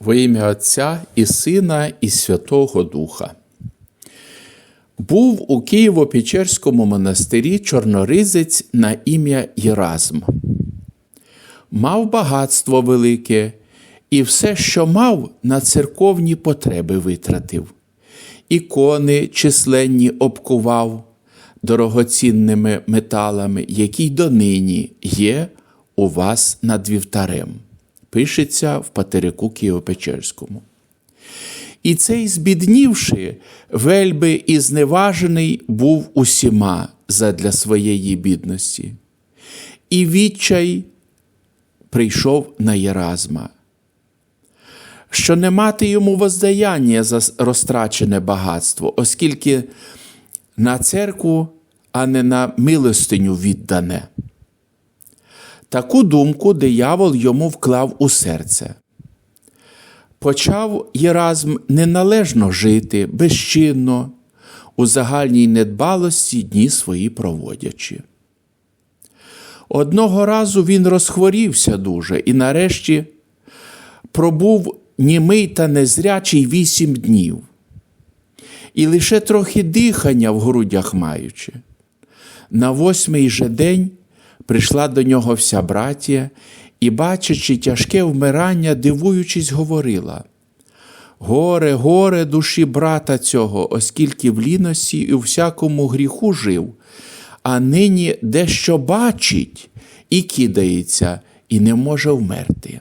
Во ім'я Отця і Сина, і Святого Духа. Був у Києво-Печерському монастирі чорноризець на ім'я Єразм. Мав багатство велике, і все, що мав, на церковні потреби витратив. Ікони численні обкував дорогоцінними металами, які донині є у вас над вівтарем. Пишеться в Патерику Києво-Печерському. І цей, збіднівши, вельби і зневажений був усіма задля своєї бідності. І відчай прийшов на Єразма, що не мати йому воздаяння за розтрачене багатство, оскільки на церкву, а не на милостиню віддане. Таку думку диявол йому вклав у серце. Почав Єразм неналежно жити, безчинно, у загальній недбалості дні свої проводячи. Одного разу він розхворівся дуже і нарешті пробув німий та незрячий вісім днів, і лише трохи дихання в грудях маючи. На восьмий же день прийшла до нього вся братія і, бачачи тяжке вмирання, дивуючись, говорила: Горе, горе душі брата цього, оскільки в ліносі і у всякому гріху жив, а нині дещо бачить і кидається, і не може вмерти.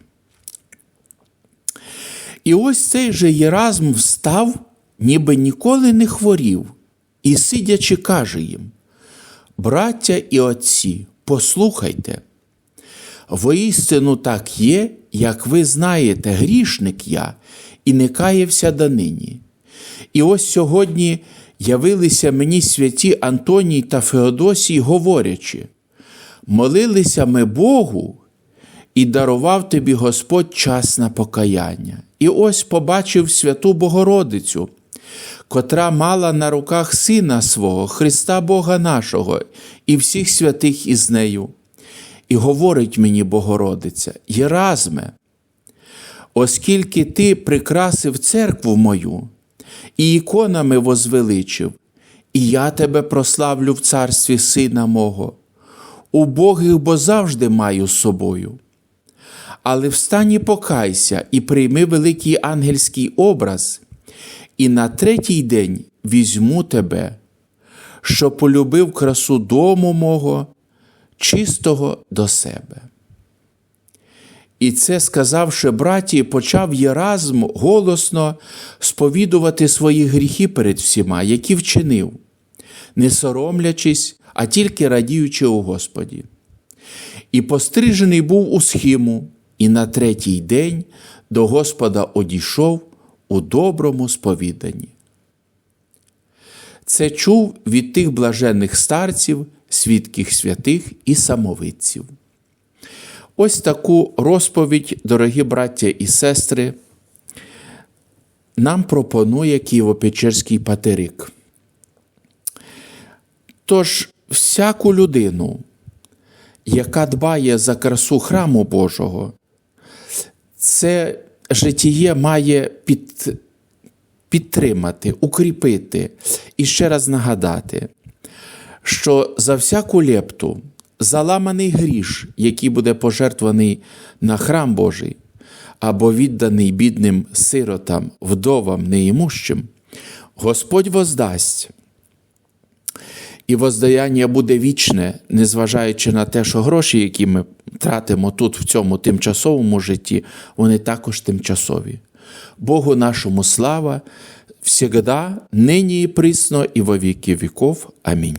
І ось цей же Єразм встав, ніби ніколи не хворів, і, сидячи, каже їм: Браття і отці, послухайте, воістину так є, як ви знаєте, грішник я, і не каявся донині. І ось сьогодні явилися мені святі Антоній та Феодосій, говорячи: молилися ми Богу, і дарував тобі Господь час на покаяння. І ось побачив святу Богородицю, котра мала на руках Сина свого, Христа Бога нашого, і всіх святих із нею. І говорить мені Богородиця, Єразме, оскільки ти прикрасив церкву мою і іконами возвеличив, і я тебе прославлю в царстві Сина мого, убогих бо завжди маю з собою. Але встані покайся і прийми великий ангельський образ, і на третій день візьму тебе, що полюбив красу дому мого, чистого до себе. І це, сказавши браті, почав Єразм голосно сповідувати свої гріхи перед всіма, які вчинив, не соромлячись, а тільки радіючи у Господі. І пострижений був у схиму, і на третій день до Господа одійшов у доброму сповіданні. Це чув від тих блаженних старців, свідких святих і самовидців. Ось таку розповідь, дорогі браття і сестри, нам пропонує Києво-Печерський патерик. Тож, всяку людину, яка дбає за красу храму Божого, це житіє має під, підтримати, укріпити і ще раз нагадати, що за всяку лепту заламаний гріш, який буде пожертваний на храм Божий, або відданий бідним сиротам, вдовам неімущим, Господь воздасть. І воздаяння буде вічне, незважаючи на те, що гроші, які ми тратимо тут, в цьому тимчасовому житті, вони також тимчасові. Богу нашому слава, всегда, нині і присно, і во віки віков. Амінь.